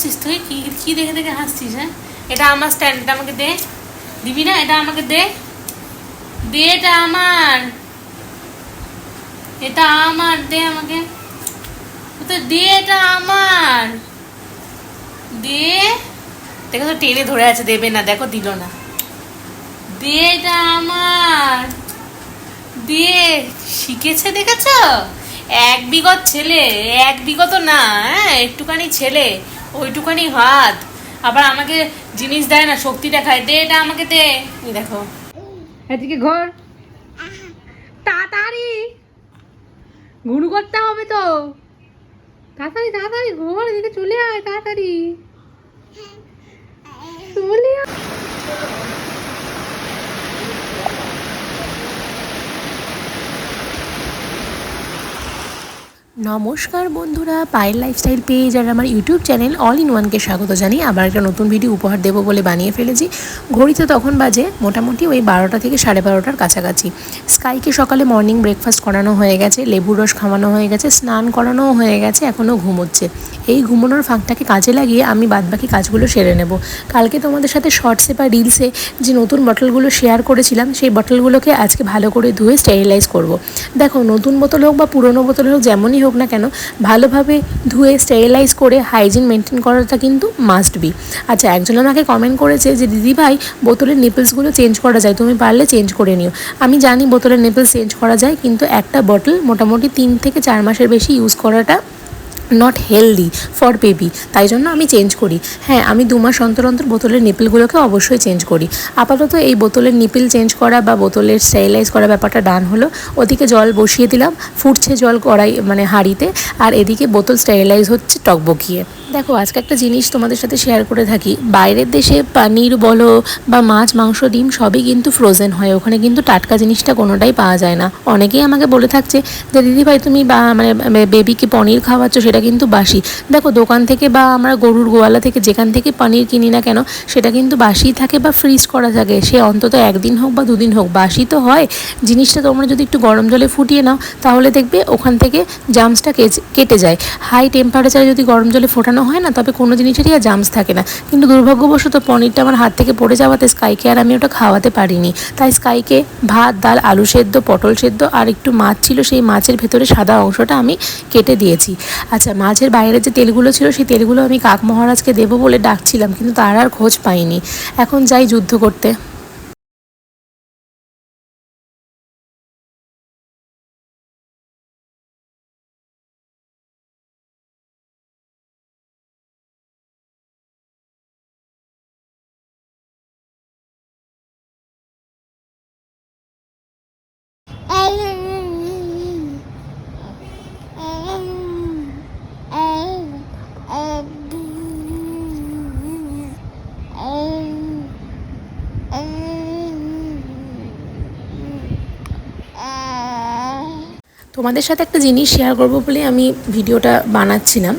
করছিস তুই? কি কি দেখে দেখে হাসছিস হ্যাঁ? এটা আমার স্ট্যান্ড এটা আমাকে দে। দিবি না? এটা আমাকে দে। দে, এটা আমার। এটা আমার, দে আমাকে। তো দে, এটা আমার। দে। দেখো তো, টেনে ধরে আছে, দেবে না, দেখো, দিল না। দে, এটা আমার। দে, শিখেছে, দেখেছ? এক বিগত ছেলে, এক বিগত না হ্যাঁ একটুখানি ছেলে। ওইটুখানি হাত। আবার আমাকে জিনিস দেয় না শক্তি দেখায় দে এটা আমাকে দে। দেখো। এদিকে ঘর। তাড়াতাড়ি। ঘুরু করতে হবে তো। তাড়াতাড়ি তাড়াতাড়ি। ঘর এদিকে চলে আয়, তাড়াতাড়ি। চলে আয়। নমস্কার বন্ধুরা, পায়েল লাইফস্টাইল পেজ আর আমার ইউটিউব চ্যানেল অল ইন ওয়ানকে স্বাগত জানিয়ে আবার একটা নতুন ভিডিও উপহার দেবো বলে বানিয়ে ফেলেছি। ঘড়িতে তখন বাজে মোটামুটি ওই বারোটা থেকে সাড়ে বারোটার কাছাকাছি। স্কাইকে সকালে মর্নিং ব্রেকফাস্ট করানো হয়ে গেছে, লেবুর রস খাওয়ানো হয়ে গেছে, স্নান করানোও হয়ে গেছে এখনও ঘুমোচ্ছে। এই ঘুমানোর ফাঁকটাকে কাজে লাগিয়ে আমি বাদবাকি কাজগুলো সেরে নেব। কালকে তোমাদের সাথে শর্টসে বা রিলসে যে নতুন বটলগুলো শেয়ার করেছিলাম, সেই বটলগুলোকে আজকে ভালো করে ধুয়ে স্টেরিলাইজ করব। দেখো, নতুন বোতল হোক বা পুরনো বোতল হোক, যেমনই হোক না কেন, ভালোভাবে ধুয়ে স্টেরিলাইজ করে হাইজিন মেনটেন করাটা কিন্তু মাস্ট বি আচ্ছা একজন আমাকে কমেন্ট করেছে যে, দিদি ভাই, বোতলের নিপলসগুলো চেঞ্জ করা যায়, তুমি পারলে চেঞ্জ করে নিও। আমি জানি বোতলের নিপলস চেঞ্জ করা যায়, কিন্তু একটা বটল মোটামুটি তিন থেকে চার মাসের বেশি ইউজ করাটা নট হেলদি ফর বেবি তাই জন্য আমি চেঞ্জ করি। হ্যাঁ আমি দু মাস অন্তর অন্তর বোতলের নিপিলগুলোকে অবশ্যই চেঞ্জ করি। আপাতত এই বোতলের নিপিল চেঞ্জ করা বা বোতলের স্টাইলাইজ করা ব্যাপারটা ডান হলো। ওদিকে জল বসিয়ে দিলাম, ফুটছে জল কড়াই মানে হাঁড়িতে। আর এদিকে বোতল স্টাইলাইজ হচ্ছে টকবকিয়ে দেখো, আজকে একটা জিনিস তোমাদের সাথে শেয়ার করে থাকি। বাইরের দেশে পানির বলো বা মাছ, মাংস, ডিম সবই কিন্তু ফ্রোজেন হয়। ওখানে কিন্তু টাটকা জিনিসটা কোনোটাই পাওয়া যায় না। অনেকেই আমাকে বলে থাকছে যে দিদি ভাই তুমি বা মানে বেবিকে পনির খাওয়াচ্ছ, সেটা কিন্তু বাসি। দেখো, দোকান থেকে বা আমরা গরুর গোয়ালা থেকে যেখান থেকে পনির কিনি না কেন, সেটা কিন্তু বাসিই থাকে বা ফ্রিজ করা থাকে। সে অন্তত একদিন হোক বা দুদিন হোক, বাসি তো হয়। জিনিসটা তোমরা যদি একটু গরম জলে ফুটিয়ে নাও, তাহলে দেখবে ওখান থেকে জামসটা কেটে যায়। হাই টেম্পারেচারে যদি গরম জলে ফোটানো হয় না, তবে কোনো জিনিসেরই আর জামস থাকে না। কিন্তু দুর্ভাগ্যবশত পনিরটা আমার হাত থেকে পড়ে যাওয়াতে স্কাইকে আর আমি ওটা খাওয়াতে পারিনি। তাই স্কাইকে ভাত, ডাল, আলু সেদ্ধ, পটল সেদ্ধ আর একটু মাছ ছিল, সেই মাছের ভেতরে সাদা অংশটা আমি কেটে দিয়েছি। আচ্ছা মাছের বাইরে যে তেলগুলো ছিল, সেই তেলগুলো আমি কাক মহারাজকে দেবো বলে ডাকছিলাম, কিন্তু তার আর খোঁজ পাইনি। এখন যাই যুদ্ধ করতে। তোমাদের সাথে একটা জিনিস শেয়ার করব বলে আমি ভিডিওটা বানাচ্ছিলাম,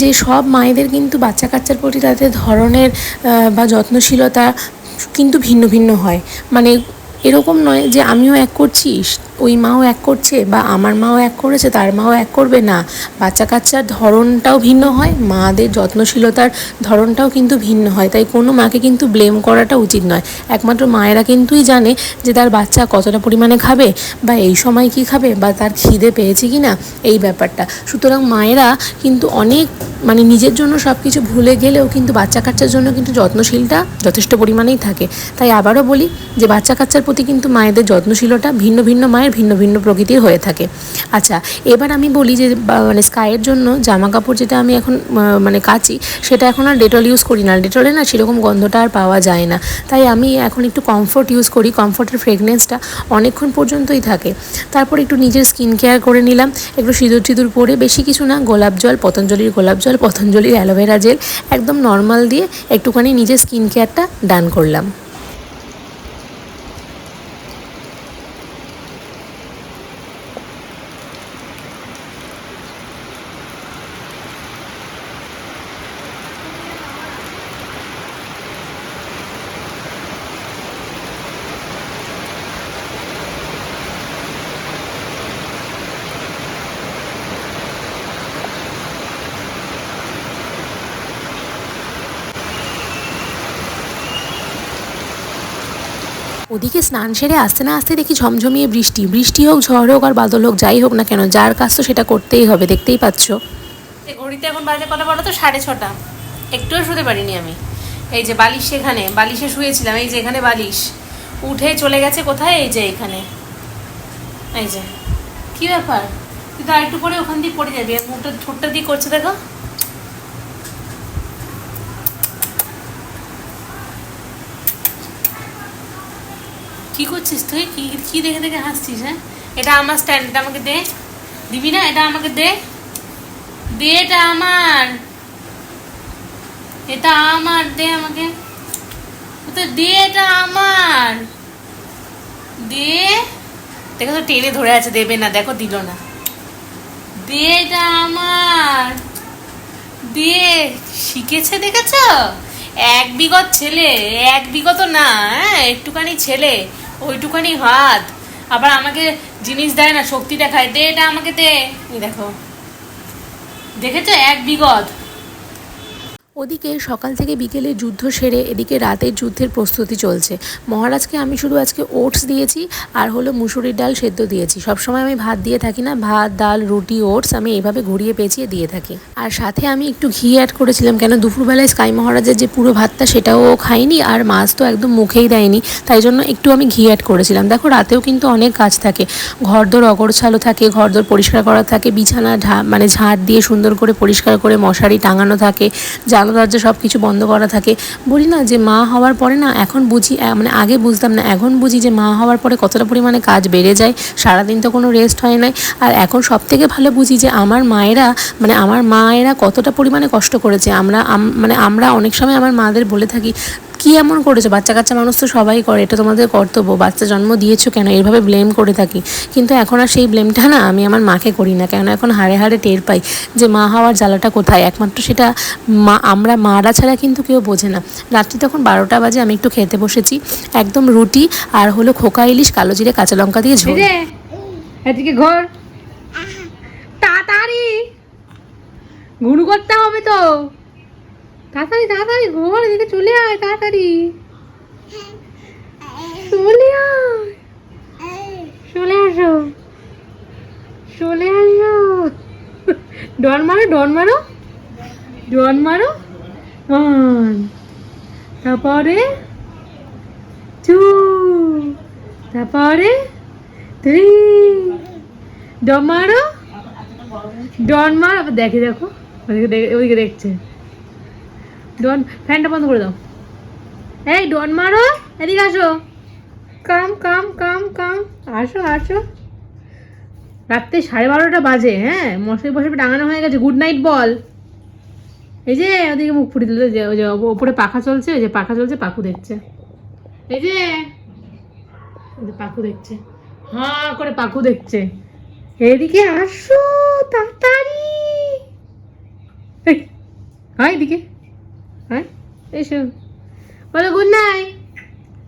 যে সব মায়েদের কিন্তু বাচ্চা কাচ্চার প্রতি তাদের ধরনের বা যত্নশীলতা কিন্তু ভিন্ন ভিন্ন হয়। মানে এরকম নয় যে আমিও এক করছি ওই মাও এক করছে বা আমার মাও এক করেছে, তার মাও এক করবে না। বাচ্চা কাচ্চার ধরনটাও ভিন্ন হয়, মাদের যত্নশীলতার ধরনটাও কিন্তু ভিন্ন হয়। তাই কোনো মাকে কিন্তু ব্লেম করাটা উচিত নয়। একমাত্র মায়েরা কিন্তুই জানে যে তার বাচ্চা কতটা পরিমাণে খাবে বা এই সময় কি খাবে বা তার খিদে পেয়েছে কি না এই ব্যাপারটা। সুতরাং মায়েরা কিন্তু অনেক মানে নিজের জন্য সব কিছু ভুলে গেলেও কিন্তু বাচ্চা কাচ্চার জন্য কিন্তু যত্নশীলটা যথেষ্ট পরিমাণেই থাকে। তাই আবারও বলি যে বাচ্চা কাচ্চার প্রতি কিন্তু মায়েদের যত্নশীলতা ভিন্ন ভিন্ন মায়ের ভিন্ন ভিন্ন প্রকৃতির হয়ে থাকে। আচ্ছা এবার আমি বলি যে মানে স্কাইয়ের জন্য জামা কাপড় যেটা আমি এখন মানে কাচি, সেটা এখন আর ডেটল ইউজ করি না। ডেটলে না সেরকম গন্ধটা আর পাওয়া যায় না। তাই আমি এখন একটু কমফোর্ট ইউজ করি। কমফোর্টের ফ্রেগনেন্সটা অনেকক্ষণ পর্যন্তই থাকে। তারপর একটু নিজের স্কিন কেয়ার করে নিলাম। একটু সিঁদুর টিঁদুর পরে বেশি কিছু না, গোলাপ জল, পতঞ্জলির গোলাপ জল, পতঞ্জলির অ্যালোভেরা জেল একদম নর্মাল দিয়ে একটুখানি নিজের স্কিন কেয়ারটা ডান করলাম। ওদিকে স্নান সেরে আসতে না আসতে দেখি ঝমঝমিয়ে বৃষ্টি। বৃষ্টি হোক, ঝড় হোক, আর বাদল হোক, যাই হোক না কেন, যার কাজ তো সেটা করতেই হবে, দেখতেই পাচ্ছ। ঘড়িতে এখন বাজে কটা বলো তো? সাড়ে ছটা। একটুও শুতে পারিনি আমি। এই যে বালিশ সেখানে বালিশে শুয়েছিলাম, এই যে এখানে বালিশ। উঠে চলে গেছে কোথায়? এই যে এখানে। এই যে। কি ব্যাপার? তুই তো আরেকটু পরে ওখান দিয়ে পড়ে যাবি মুখটা ঠোঁটটা দিয়ে করছে দেখো। কি করছিস তুই? কি কি দেখে দেখে হাসছিস হ্যাঁ? এটা আমার স্ট্যান্ড এটা আমাকে দে। দিবি না? এটা আমাকে দে। দে, এটা আমার। এটা আমার, দে আমাকে। তো দে, এটা আমার। দে। দেখো তো, টেনে ধরে আছে, দেবে না, দেখো, দিল না। দে, এটা আমার। দে। শিখেছে, দেখেছ? এক বিগত ছেলে, এক বিগত না হ্যাঁ একটুখানি ছেলে। ওইটুখানি হাত। আবার আমাকে জিনিস দেয় না শক্তি দেখায় দে, এটা আমাকে দে। দেখো। দেখেছ? এক বিগত। ওদিকে সকাল থেকে বিকেলে যুদ্ধ সেরে এদিকে রাতের যুদ্ধের প্রস্তুতি চলছে। মহারাজকে আমি শুধু আজকে ওটস দিয়েছি, আর হলো মুসুরির ডাল সেদ্ধ দিয়েছি। সবসময় আমি ভাত দিয়ে থাকি না, ভাত, ডাল, রুটি, ওটস আমি এইভাবে ঘুরিয়ে পেঁচিয়ে দিয়ে থাকি। আর সাথে আমি একটু ঘি অ্যাড করেছিলাম, কেন দুপুরবেলায় স্কাই মহারাজের যে পুরো ভাতটা সেটাও ও খায়নি, আর মাছ তো একদম মুখেই দেয়নি। তাই জন্য একটু আমি ঘি অ্যাড করেছিলাম। দেখো, রাতেও কিন্তু অনেক কাজ থাকে। ঘরদোর অগরছালো থাকে, ঘরদোর পরিষ্কার করা থাকে, বিছানা মানে ঝাড় দিয়ে সুন্দর করে পরিষ্কার করে মশারি টাঙানো থাকে জানলা দরজা সব কিছু বন্ধ করা থাকে। বলি না যে মা হওয়ার পরে না এখন বুঝি মানে আগে বুঝতাম না, এখন বুঝি যে মা হওয়ার পরে কতটা পরিমাণে কাজ বেড়ে যায়, সারাদিন তো কোনো রেস্ট হয় নাই। আর এখন সব থেকে ভালো বুঝি যে আমার মায়েরা মানে আমার মায়েরা কতটা পরিমাণে কষ্ট করেছে। আমরা মানে আমরা অনেক সময় আমার মাদের বলে থাকি কি এমন করেছ? বাচ্চা কাচ্চা মানুষ তো সবাই করে এটা তোমাদের কর্তব্য। বাচ্চা জন্ম দিয়েছ কেন? এভাবে ব্লেম করে থাকি। কিন্তু এখন আর সেই ব্লেমটা না আমি আমার মাকে করি না। কেন এখন হাড়ে হাড়ে টের পাই যে মা হওয়ার জ্বালাটা কোথায়? একমাত্র সেটা মা আমরা মারা ছাড়া কিন্তু কেউ বোঝে না। রাত্রি তখন বারোটা বাজে আমি একটু খেতে বসেছি। একদম রুটি আর হলো খোকা ইলিশ কালো জিরে কাঁচা লঙ্কা দিয়ে ঝোল। এদিকে ঘর। তাড়াতাড়ি। গুরু করতে হবে তো। তাড়াতাড়ি তাড়াতাড়ি ঘর এদিকে চলে আয়, তাড়াতাড়ি। চলে আয়। চলে আসো। চলে আসো। ডন মারো ডন মারো। ডন মারো। ওয়ান তারপরে টু তারপরে থ্রি ডন মারো। ডন মার। দেখে দেখে ওদিকে দেখছে। ডন, ফ্যানটা বন্ধ করে দাও। এই, ডন মারো। এদিকে আসো। কাম কাম কাম কাম। আসো আসো। রাত্রে সাড়ে বারোটা বাজে হ্যাঁ? মশারি বসে টাঙানো হয়ে গেছে। গুড নাইট বল। এই যে, ওদিকে মুখ ফুটে দিল। যে, ওই যে ওপরে পাখা চলছে, ওই যে পাখা চলছে, পাখু দেখছে। এই যে পাখু দেখছে। হ্যাঁ করে পাখু দেখছে। এদিকে আসো, তাড়াতাড়ি। আয় এদিকে। এসো। বলো গুড নাইট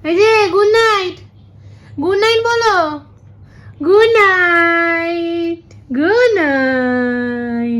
এই যে গুড নাইট গুড নাইট বলো। Good night good night